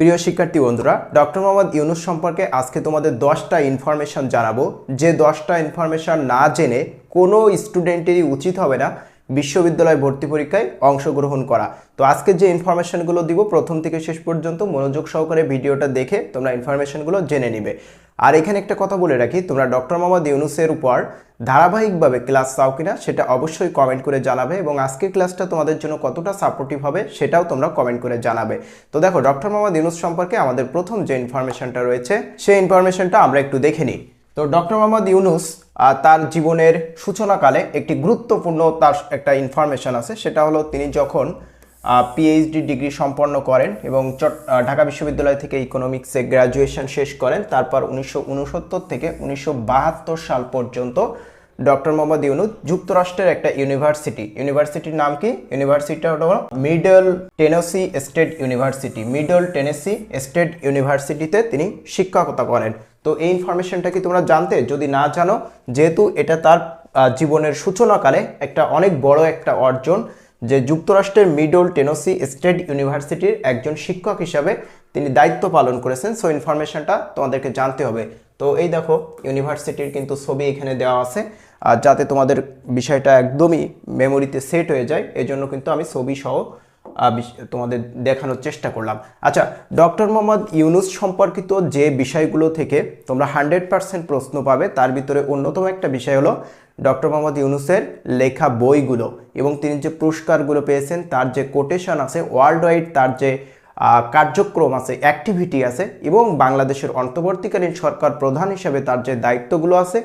প্রিয় শিক্ষার্থী বন্ধুরা, ডক্টর মোহাম্মদ ইউনুস সম্পর্কে আজকে তোমাদের দশটা ইনফরমেশন জানাব। যে দশটা ইনফরমেশন না জেনে কোনো স্টুডেন্টেরই উচিত হবে না। বিশ্ববিদ্যালয় ভর্তি পরীক্ষায় অংশগ্রহণ করা। তো আজকে যে ইনফরমেশনগুলো দিব, প্রথম থেকে শেষ পর্যন্ত মনোযোগ সহকারে ভিডিওটা দেখে তোমরা ইনফরমেশনগুলো জেনে নিবে। আর এখানে একটা কথা বলে রাখি, তোমরা ডক্টর মোহাম্মদ ইউনুসের উপর ধারাবাহিকভাবে ক্লাস চাও কিনা সেটা অবশ্যই কমেন্ট করে জানাবে এবং আজকের ক্লাসটা তোমাদের জন্য কতটা সাপোর্টিভ হবে সেটাও তোমরা কমেন্ট করে জানাবে। তো দেখো, ডক্টর মোহাম্মদ ইউনুস সম্পর্কে আমাদের প্রথম যে ইনফরমেশনটা রয়েছে, সেই ইনফরমেশনটা আমরা একটু দেখে নিই। তো ডক্টর মোহাম্মদ ইউনুস তার জীবনের সূচনাকালে একটি গুরুত্বপূর্ণ তার একটা ইনফরমেশন আছে, সেটা হলো তিনি যখন পিএইচডি ডিগ্রি সম্পন্ন করেন এবং ঢাকা বিশ্ববিদ্যালয় থেকে ইকোনমিক্সে গ্র্যাজুয়েশন শেষ করেন, তারপর উনিশশো উনসত্তর থেকে উনিশশো বাহাত্তর সাল পর্যন্ত ডক্টর মোহাম্মদ ইউনুস যুক্তরাষ্ট্রের একটা ইউনিভার্সিটি ইউনিভার্সিটির নাম কি? ইউনিভার্সিটিটা হলো Middle Tennessee State University Middle Tennessee State ইউনিভার্সিটিতে তিনি শিক্ষকতা করেন। তো এই ইনফরমেশনটা কি তোমরা জানতে? যদি না জানো, যেহেতু এটা তার জীবনের সূচনাকালে একটা অনেক বড় একটা অর্জন যে যুক্তরাষ্ট্রের মিডল টেনেসি স্টেট ইউনিভার্সিটির একজন শিক্ষক হিসাবে তিনি দায়িত্ব পালন করেছেন। সো ইনফরমেশনটা তোমাদেরকে জানতে হবে। তো এই দেখো, ইউনিভার্সিটির কিন্তু ছবি এখানে দেওয়া আছে। আর যাতে তোমাদের বিষয়টা একদমই মেমোরিতে সেট হয়ে যায় এই জন্য কিন্তু আমি ছবি সহ তোমাদের দেখানোর চেষ্টা করলাম। আচ্ছা ডক্টর মোহাম্মদ ইউনুস সম্পর্কিত যে বিষয়গুলো থেকে তোমরা হান্ড্রেড পার্সেন্ট প্রশ্ন পাবে, তার ভিতরে অন্যতম একটা বিষয় হলো ডক্টর মোহাম্মদ ইউনুসের লেখা বইগুলো এবং তিনি যে পুরস্কারগুলো পেয়েছেন, তার যে কোটেশন আছে ওয়ার্ল্ড ওয়াইড তার যে কার্যক্রম আছে অ্যাক্টিভিটি আছে এবং বাংলাদেশের অন্তর্বর্তীকালীন সরকার প্রধান হিসেবে তার যে দায়িত্বগুলো আছে,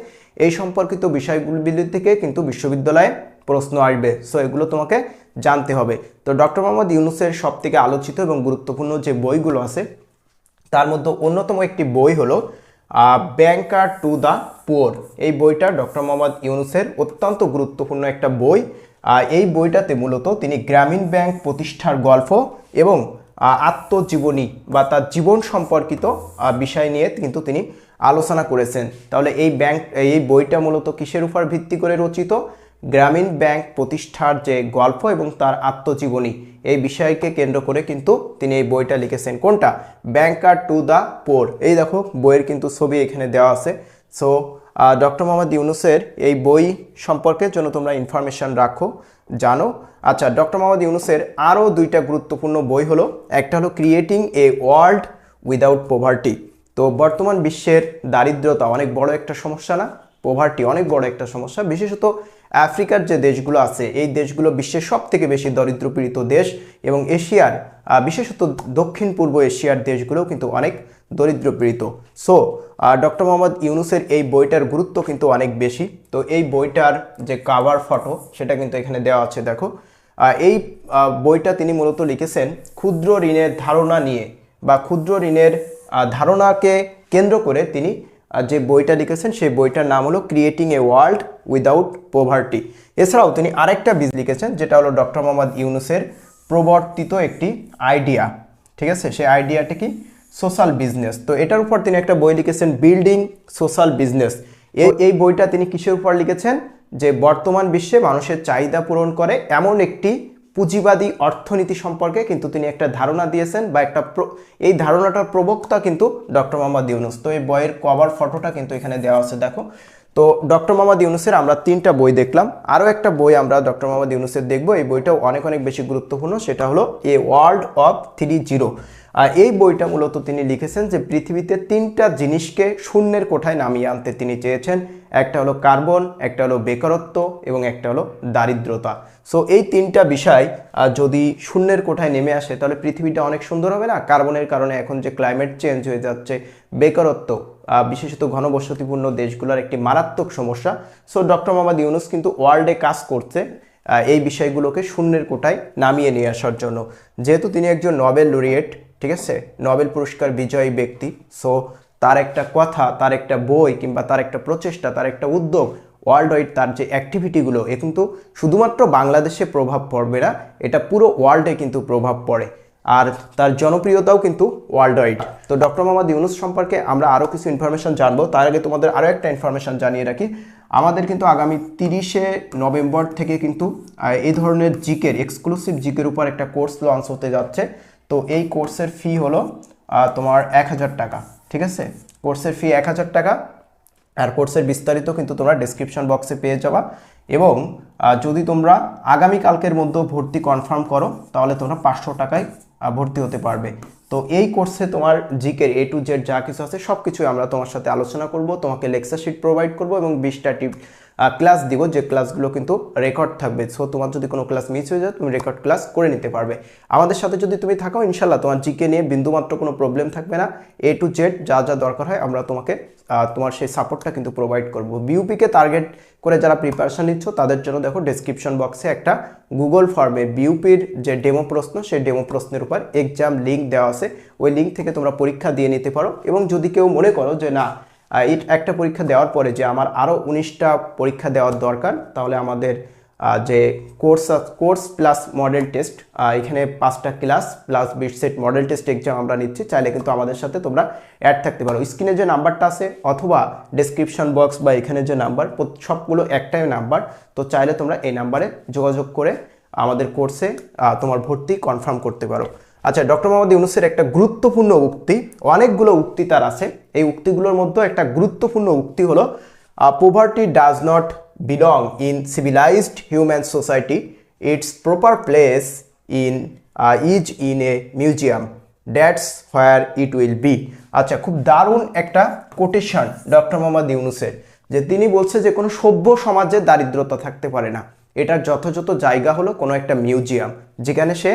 এই সম্পর্কিত বিষয়গুলি থেকে কিন্তু বিশ্ববিদ্যালয়ে প্রশ্ন আসবে। সো এগুলো তোমাকে জানতে হবে। তো ডক্টর মোহাম্মদ ইউনুসের সব থেকে আলোচিত এবং গুরুত্বপূর্ণ যে বইগুলো আছে, তার মধ্যে অন্যতম একটি বই হলো ব্যাংকার টু দ্য পোর এই বইটা ডক্টর মোহাম্মদ ইউনুসের অত্যন্ত গুরুত্বপূর্ণ একটা বই। এই বইটাতে মূলত তিনি গ্রামীণ ব্যাংক প্রতিষ্ঠার গল্প এবং আত্মজীবনী বা তার জীবন সম্পর্কিত বিষয় নিয়ে কিন্তু তিনি আলোচনা করেছেন। তাহলে এই ব্যাংক, এই বইটা মূলত কিসের উপর ভিত্তি করে রচিত? গ্রামীণ ব্যাংক প্রতিষ্ঠার যে গল্প এবং তার আত্মজীবনী, এই বিষয়কে কেন্দ্র করে কিন্তু তিনি এই বইটা লিখেছেন। কোনটা? Banker to the poor. এই দেখো, বইয়ের কিন্তু ছবি এখানে দেওয়া আছে। সো ডক্টর মোহাম্মদ ইউনুসের এই বই সম্পর্কে জন্য তোমরা ইনফরমেশন রাখো, জানো। আচ্ছা ডক্টর মোহাম্মদ ইউনুসের আরও দুইটা গুরুত্বপূর্ণ বই হলো, একটা হলো creating a world without poverty তো, বর্তমান বিশ্বের দারিদ্রতা অনেক বড় একটা সমস্যা না? পোভার্টি অনেক বড় একটা সমস্যা। বিশেষত আফ্রিকার যে দেশগুলো আছে, এই দেশগুলো বিশ্বের সব থেকে বেশি দরিদ্রপীড়িত দেশ এবং এশিয়ার বিশেষত দক্ষিণ পূর্ব এশিয়ার দেশগুলোও কিন্তু অনেক দরিদ্রপীড়িত। সো ডক্টর মোহাম্মদ ইউনুসের এই বইটার গুরুত্ব কিন্তু অনেক বেশি। তো এই বইটার যে কাভার ফটো সেটা কিন্তু এখানে দেওয়া আছে, দেখো। এই বইটা তিনি মূলত লিখেছেন ক্ষুদ্র ঋণের ধারণা নিয়ে বা ক্ষুদ্র ঋণের ধারণাকে কেন্দ্র করে তিনি আহ, যে বইটা লিখেছেন সেই বইটার নাম হলো creating a world without poverty এছাড়াও তিনি আরেকটা বীজ লিখেছেন যেটা হলো ডক্টর মোহাম্মদ ইউনুসের প্রবর্তিত একটি আইডিয়া ঠিক আছে? সেই আইডিয়াটি কি? সোশ্যাল বিজনেস তো এটার উপর তিনি একটা বই লিখেছেন বিল্ডিং সোশ্যাল বিজনেস এই এই বইটা তিনি কিসের উপর লিখেছেন? যে বর্তমান বিশ্বে মানুষের চাহিদা পূরণ করে এমন একটি পুঁজিবাদী অর্থনীতি সম্পর্কে কিন্তু তিনি একটা ধারণা দিয়েছেন বা একটা এই ধারণাটার প্রবক্তা কিন্তু ডক্টর মোহাম্মদ ইউনুস। তো এই বইয়ের কভার ফটোটা কিন্তু এখানে দেওয়া আছে, দেখো। তো ডক্টর মোহাম্মদ ইউনুসের আমরা তিনটা বই দেখলাম। আরও একটা বই আমরা ডক্টর মোহাম্মদ ইউনুসের দেখব। এই বইটাও অনেক অনেক বেশি গুরুত্বপূর্ণ। সেটা হলো a world of three zero আর এই বইটা মূলত তিনি লিখেছেন যে পৃথিবীতে তিনটা জিনিসকে শূন্যের কোঠায় নামিয়ে আনতে তিনি চেয়েছেন। একটা হলো কার্বন, একটা হলো বেকারত্ব এবং একটা হলো দারিদ্রতা। সো এই তিনটা বিষয় যদি শূন্যের কোঠায় নেমে আসে, তাহলে পৃথিবীটা অনেক সুন্দর হবে না? কার্বনের কারণে এখন যে ক্লাইমেট চেঞ্জ হয়ে যাচ্ছে, বেকারত্ব বিশেষত ঘনবসতিপূর্ণ দেশগুলোর একটি মারাত্মক সমস্যা। সো ডক্টর মোহাম্মদ ইউনুস কিন্তু ওয়ার্ল্ডে কাজ করছে এই বিষয়গুলোকে শূন্যের কোটায় নামিয়ে নিয়ে আসার জন্য। যেহেতু তিনি একজন নোবেল লরিয়েট ঠিক আছে? নোবেল পুরস্কার বিজয়ী ব্যক্তি। সো তার একটা কথা, তার একটা বই কিংবা তার একটা প্রচেষ্টা, তার একটা উদ্যোগ ওয়ার্ল্ড ওয়াইড তার যে অ্যাক্টিভিটিগুলো এ কিন্তু শুধুমাত্র বাংলাদেশে প্রভাব পড়বে না, এটা পুরো ওয়ার্ল্ডে কিন্তু প্রভাব পড়ে। আর তার জনপ্রিয়তাও কিন্তু ওয়ার্ল্ড ওয়াইড তো ডক্টর মোহাম্মদ ইউনুস সম্পর্কে আমরা আরও কিছু ইনফরমেশন জানব। তার আগে তোমাদের আরও একটা ইনফরমেশন জানিয়ে রাখি। আমাদের কিন্তু আগামী তিরিশে নভেম্বর থেকে কিন্তু এই ধরনের জিকের এক্সক্লুসিভ জিকের উপর একটা কোর্স লঞ্চ হতে যাচ্ছে। তো এই কোর্সের ফি হলো তোমার এক হাজার টাকা, ঠিক আছে? কোর্সের ফি এক হাজার টাকা। আর কোর্সের বিস্তারিত কিন্তু তোমরা ডেসক্রিপশন বক্সে পেয়ে যাবা। এবং যদি তোমরা আগামী কালকের মধ্যে ভর্তি কনফার্ম করো, তাহলে তোমরা পাঁচশো টাকায় ভর্তি হতে পারবে। তো এই কোর্সে তোমার জিকের এ টু জেড যা কিছু আছে সব কিছুই আমরা তোমার সাথে আলোচনা করব, তোমাকে লেকচার শিট প্রোভাইড করব এবং বিশটা টিপ ক্লাস দিব, যে ক্লাসগুলো কিন্তু রেকর্ড থাকবে। সো তোমার যদি কোনো ক্লাস মিস হয়ে যায়, তুমি রেকর্ড ক্লাস করে নিতে পারবে। আমাদের সাথে যদি তুমি থাকো ইনশাল্লাহ তোমার জিকে নিয়ে বিন্দুমাত্র কোনো প্রবলেম থাকবে না। এ টু জেড যা যা দরকার হয়, আমরা তোমাকে তোমার সেই সাপোর্টটা কিন্তু প্রোভাইড করব। বিউপিকে টার্গেট করে যারা প্রিপারেশান নিচ্ছ, তাদের জন্য দেখো ডেসক্রিপশন বক্সে একটা গুগল ফর্মে বিউপির যে ডেমো প্রশ্ন, সেই ডেমো প্রশ্নের উপর এক্সাম লিঙ্ক দেওয়া আছে। ওই লিঙ্ক থেকে তোমরা পরীক্ষা দিয়ে নিতে পারো। এবং যদি কেউ মনে করো যে না এই একটা পরীক্ষা দেওয়ার পরে যে আমার আরও উনিশটা পরীক্ষা দেওয়ার দরকার, তাহলে আমাদের যে course course plus model test এখানে পাঁচটা ক্লাস প্লাস বিশ সেট মডেল টেস্ট এক্সাম আমরা নিচ্ছি, চাইলে কিন্তু আমাদের সাথে তোমরা অ্যাড থাকতে পারো। স্ক্রিনে যে নাম্বারটা আছে অথবা ডেসক্রিপশন বক্স বা এখানে যে নাম্বার সবগুলো একটাই নাম্বার তো চাইলে তোমরা এই নাম্বারে যোগাযোগ করে আমাদের কোর্সে তোমার ভর্তি কনফার্ম করতে পারো। আচ্ছা ডক্টর মোহাম্মদ ইউনুসের একটা গুরুত্বপূর্ণ উক্তি, অনেকগুলো উক্তি তার আছে। এই উক্তিগুলোর মধ্যে একটা গুরুত্বপূর্ণ উক্তি হলো poverty does not belong in civilised human society it's proper place in is in a museum that's where it will be আচ্ছা খুব দারুণ একটা কোটেশন ডক্টর মোহাম্মদ ইউনুসের, যে তিনি বলছে যে কোনো সভ্য সমাজে দারিদ্রতা থাকতে পারে না। এটার যথাযথ জায়গা হলো কোনো একটা মিউজিয়াম যেখানে সে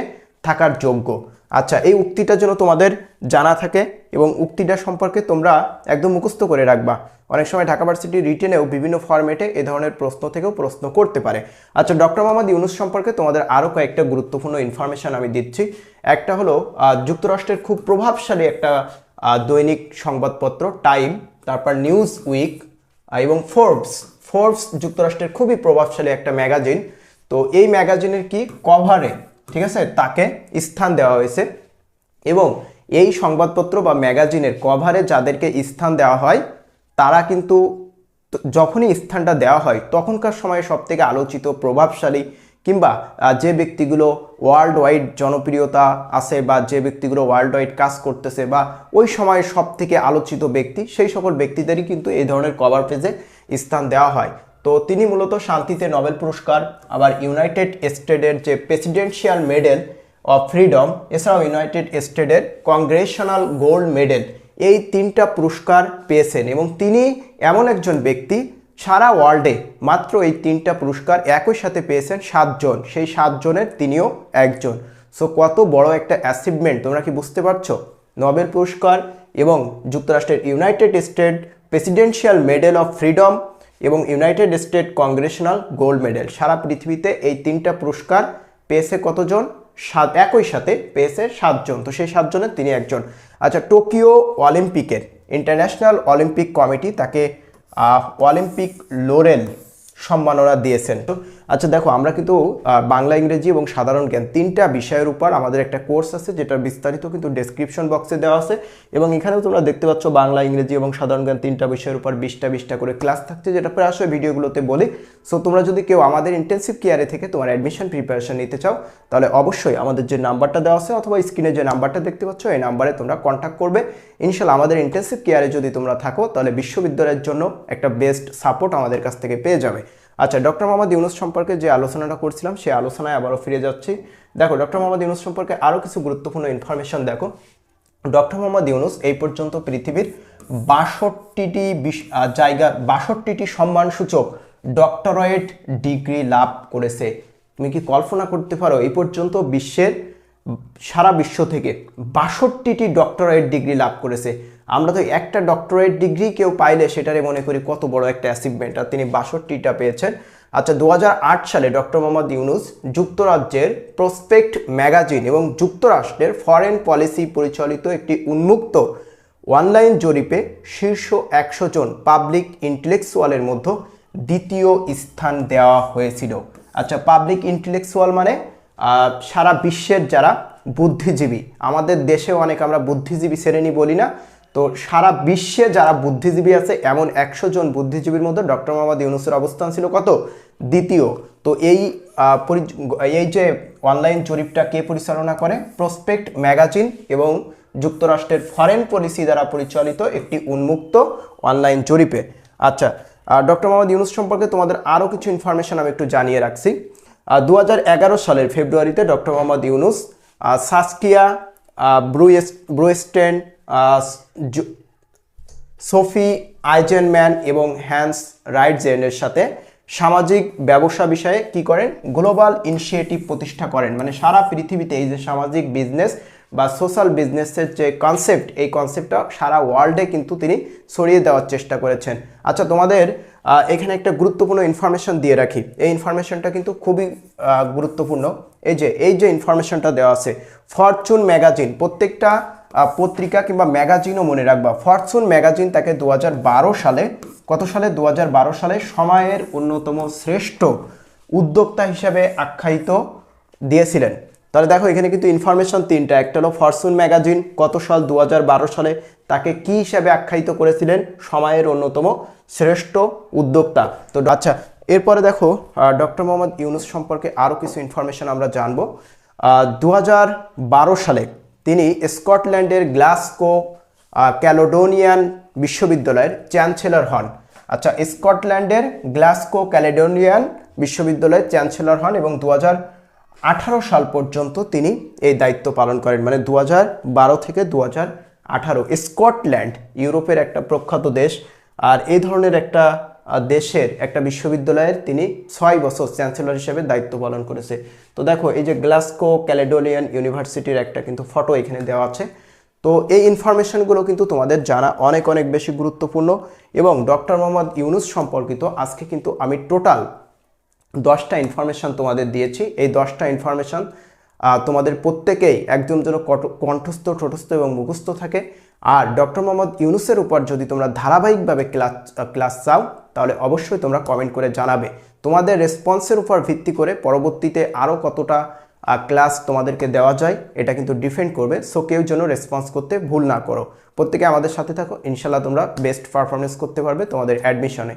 থাকার যোগ্য। আচ্ছা এই উক্তিটা যেন তোমাদের জানা থাকে এবং উক্তিটা সম্পর্কে তোমরা একদম মুখস্থ করে রাখবা। অনেক সময় ঢাকা ভার্সিটি রিটেনেও বিভিন্ন ফরম্যাটে এ ধরনের প্রশ্ন থেকেও প্রশ্ন করতে পারে। আচ্ছা ডক্টর মোহাম্মদ ইউনুস সম্পর্কে তোমাদের আরও কয়েকটা গুরুত্বপূর্ণ ইনফরমেশন আমি দিচ্ছি। একটা হলো যুক্তরাষ্ট্রের খুব প্রভাবশালী একটা দৈনিক সংবাদপত্র টাইম, তারপর নিউজ উইক এবং ফোর্বস। ফোর্বস যুক্তরাষ্ট্রের খুবই প্রভাবশালী একটা ম্যাগাজিন। তো এই ম্যাগাজিনের কি কভারে ঠিক আছে? তাকে স্থান দেওয়া হয়েছে। এবং এই সংবাদপত্র বা ম্যাগাজিনের কভারে যাদেরকে স্থান দেওয়া হয়, তারা কিন্তু যখনই স্থানটা দেওয়া হয়, তখনকার সময়ে সব থেকে আলোচিত, প্রভাবশালী কিংবা যে ব্যক্তিগুলো ওয়ার্ল্ড ওয়াইড জনপ্রিয়তা আছে বা যে ব্যক্তিগুলো ওয়ার্ল্ড ওয়াইড কাজ করতেছে বা ওই সময়ের সব থেকে আলোচিত ব্যক্তি, সেই সকল ব্যক্তিদেরই কিন্তু এই ধরনের কভার পেজে স্থান দেওয়া হয়। তো তিনি মূলত শান্তিতে নোবেল পুরস্কার, আবার ইউনাইটেড স্টেটের যে প্রেসিডেন্সিয়াল মেডেল অফ ফ্রিডম, এছাড়াও ইউনাইটেড স্টেটের কংগ্রেশনাল গোল্ড মেডেল, এই তিনটা পুরস্কার পেয়েছেন এবং তিনি এমন একজন ব্যক্তি সারা ওয়ার্ল্ডে মাত্র এই তিনটা পুরস্কার একই সাথে পেয়েছেন সাতজন, সেই সাতজনের তিনিও একজন। সো কত বড় একটা অ্যাচিভমেন্ট তোমরা কি বুঝতে পারছ? নোবেল পুরস্কার এবং যুক্তরাষ্ট্রের United State presidential medal of freedom এবং United State congressional gold medal সারা পৃথিবীতে এই তিনটা পুরস্কার পেয়েছে কতজন? সাত, একই সাথে পেয়েছে সাতজন। তো সেই সাতজনের তিনি একজন। আচ্ছা টোকিও অলিম্পিকের ইন্টারন্যাশনাল অলিম্পিক কমিটি তাকে অলিম্পিক লোরেল সম্মাননা দিয়েছেন। তো আচ্ছা দেখো, আমরা কিন্তু বাংলা, ইংরেজি এবং সাধারণ জ্ঞান তিনটা বিষয়ের উপর আমাদের একটা কোর্স আছে যেটা বিস্তারিত কিন্তু ডেসক্রিপশন বক্সে দেওয়া আছে এবং এখানেও তোমরা দেখতে পাচ্ছ বাংলা, ইংরেজি এবং সাধারণ জ্ঞান তিনটা বিষয়ের উপর বিশটা বিশটা করে ক্লাস থাকছে, যেটা প্রায়শই ভিডিওগুলোতে বলি। সো তোমরা যদি কেউ আমাদের ইন্টেন্সিভ কেয়ারে থেকে তোমার অ্যাডমিশন প্রিপারেশন নিতে চাও, তাহলে অবশ্যই আমাদের যে নাম্বারটা দেওয়া আছে অথবা স্ক্রিনে যে নাম্বারটা দেখতে পাচ্ছ, এই নাম্বারে তোমরা কন্ট্যাক্ট করবে। ইনশাল্লাহ, আমাদের ইন্টেন্সিভ কেয়ারে যদি তোমরা থাকো, তাহলে বিশ্ববিদ্যালয়ের জন্য একটা বেস্ট সাপোর্ট আমাদের কাছ থেকে পেয়ে যাবে। আচ্ছা ডক্টর মোহাম্মদ ইউনুস সম্পর্কে যে আলোচনাটা করছিলাম, সেই আলোচনায় আবারও ফিরে যাচ্ছি। দেখো, ডক্টর মোহাম্মদ ইউনুস সম্পর্কে আরও কিছু গুরুত্বপূর্ণ ইনফরমেশন দেখো। ডক্টর মোহাম্মদ ইউনুস এই পর্যন্ত পৃথিবীর বাষট্টিটি জায়গা, বাষট্টিটি সম্মানসূচক ডক্টরেট ডিগ্রি লাভ করেছে। তুমি কি কল্পনা করতে পারো, এই পর্যন্ত বিশ্বের সারা বিশ্ব থেকে বাষট্টিটি ডক্টরেট ডিগ্রি লাভ করেছে। আমরা তো একটা ডক্টরেট ডিগ্রি কেউ পাইলে সেটারে মনে করি কত বড় একটা অ্যাচিভমেন্ট আর তিনি বাষট্টিটা পেয়েছেন। আচ্ছা দু হাজার আট সালে ডক্টর মোহাম্মদ ইউনুস যুক্তরাজ্যের প্রসপেক্ট ম্যাগাজিন এবং যুক্তরাষ্ট্রের ফরেন পলিসি পরিচালিত একটি উন্মুক্ত অনলাইন জরিপে শীর্ষ একশো জন পাবলিক ইন্টেলেকচুয়ালের মধ্যে দ্বিতীয় স্থান দেওয়া হয়েছিল। আচ্ছা পাবলিক ইন্টেলেকচুয়াল মানে? সারা বিশ্বের যারা বুদ্ধিজীবী, আমাদের দেশেও অনেক আমরা বুদ্ধিজীবী শ্রেণি বলি না, তো সারা বিশ্বে যারা বুদ্ধিজীবী আছে, এমন একশো জন বুদ্ধিজীবীর মধ্যে ডক্টর মোহাম্মদ ইউনুসের অবস্থান ছিল কত? দ্বিতীয়, তো এই এই যে অনলাইন জরিপটা কে পরিচালনা করে? প্রসপেক্ট ম্যাগাজিন এবং যুক্তরাষ্ট্রের ফরেন পলিসি দ্বারা পরিচালিত একটি উন্মুক্ত অনলাইন জরিপে। আচ্ছা ডক্টর মোহাম্মদ ইউনুস সম্পর্কে তোমাদের আরও কিছু ইনফরমেশন আমি একটু জানিয়ে রাখছি। দু হাজার এগারো সালের ফেব্রুয়ারিতে doctor Mohammad Yunus Saskia Bruys, Bruysten Sophie Eisenmann এবং হ্যান্স রাইটজেনের সাথে সামাজিক ব্যবসা বিষয়ে কি করেন? গ্লোবাল ইনিশিয়েটিভ প্রতিষ্ঠা করেন। মানে সারা পৃথিবীতে এই যে সামাজিক বিজনেস বা সোশ্যাল বিজনেসের যে কনসেপ্ট, এই কনসেপ্টটা সারা ওয়ার্ল্ডে কিন্তু তিনি ছড়িয়ে দেওয়ার চেষ্টা করেছেন। আচ্ছা তোমাদের এখানে একটা গুরুত্বপূর্ণ ইনফরমেশন দিয়ে রাখি। এই ইনফরমেশনটা কিন্তু খুবই গুরুত্বপূর্ণ। এই যে এই যে ইনফরমেশনটা দেওয়া আছে ফরচুন ম্যাগাজিন প্রত্যেকটা পত্রিকা কিংবা ম্যাগাজিনও মনে রাখবা। ফরচুন ম্যাগাজিন তাকে দু হাজার বারো সালে, কত সালে? দু হাজার বারো সালে সময়ের অন্যতম শ্রেষ্ঠ উদ্যোক্তা হিসেবে আখ্যায়িত দিয়েছিলেন। তাহলে দেখো, এখানে কিন্তু ইনফরমেশন তিনটা। একটা হলো ফরচুন ম্যাগাজিন কত সাল? দু হাজার বারো সালে। তাকে কি হিসাবে আখ্যায়িত করেছিলেন? সময়ের অন্যতম শ্রেষ্ঠ উদ্যোক্তা। তো আচ্ছা এরপরে দেখো ডক্টর মোহাম্মদ ইউনুস সম্পর্কে আরও কিছু ইনফরমেশন আমরা জানব। দু হাজার বারো সালে তিনি স্কটল্যান্ডের গ্লাসকো ক্যালোডোনিয়ান বিশ্ববিদ্যালয়ের চ্যান্সেলর হন। আচ্ছা স্কটল্যান্ডের গ্লাসকো ক্যালেডোনিয়ান বিশ্ববিদ্যালয়ের চ্যান্সেলর হন এবং দু আঠারো সাল পর্যন্ত তিনি এই দায়িত্ব পালন করেন। মানে দু বারো থেকে দু আঠারো, স্কটল্যান্ড, ইউরোপের একটা প্রখ্যাত দেশ। আর এই ধরনের একটা দেশের একটা বিশ্ববিদ্যালয়ের তিনি ছয় বছর চ্যান্সেলর হিসেবে দায়িত্ব পালন করেছে। তো দেখো, এই যে গ্লাসকো ক্যালেডোনিয়ান ইউনিভার্সিটির একটা কিন্তু ফটো এখানে দেওয়া আছে। তো এই ইনফরমেশনগুলো কিন্তু তোমাদের জানা অনেক অনেক বেশি গুরুত্বপূর্ণ। এবং ডক্টর মোহাম্মদ ইউনুস সম্পর্কিত আজকে কিন্তু আমি টোটাল দশটা ইনফরমেশন তোমাদের দিয়েছি। এই দশটা ইনফরমেশন তোমাদের প্রত্যেকেই একদম যেন কণ্ঠস্থ, ঠোঁটস্থ এবং মুখস্থ থাকে। আর ডক্টর মোহাম্মদ ইউনুসের উপর যদি তোমরা ধারাবাহিকভাবে ক্লাস ক্লাস চাও, তাহলে অবশ্যই তোমরা কমেন্ট করে জানাবে। তোমাদের রেসপন্সের উপর ভিত্তি করে পরবর্তীতে আরও কতটা ক্লাস তোমাদেরকে দেওয়া যায়, এটা কিন্তু ডিফেন্ড করবে। সো কেউ যেন রেসপন্স করতে ভুল না করো। প্রত্যেকে আমাদের সাথে থাকো। ইনশাল্লাহ তোমরা বেস্ট পারফরমেন্স করতে পারবে তোমাদের অ্যাডমিশনে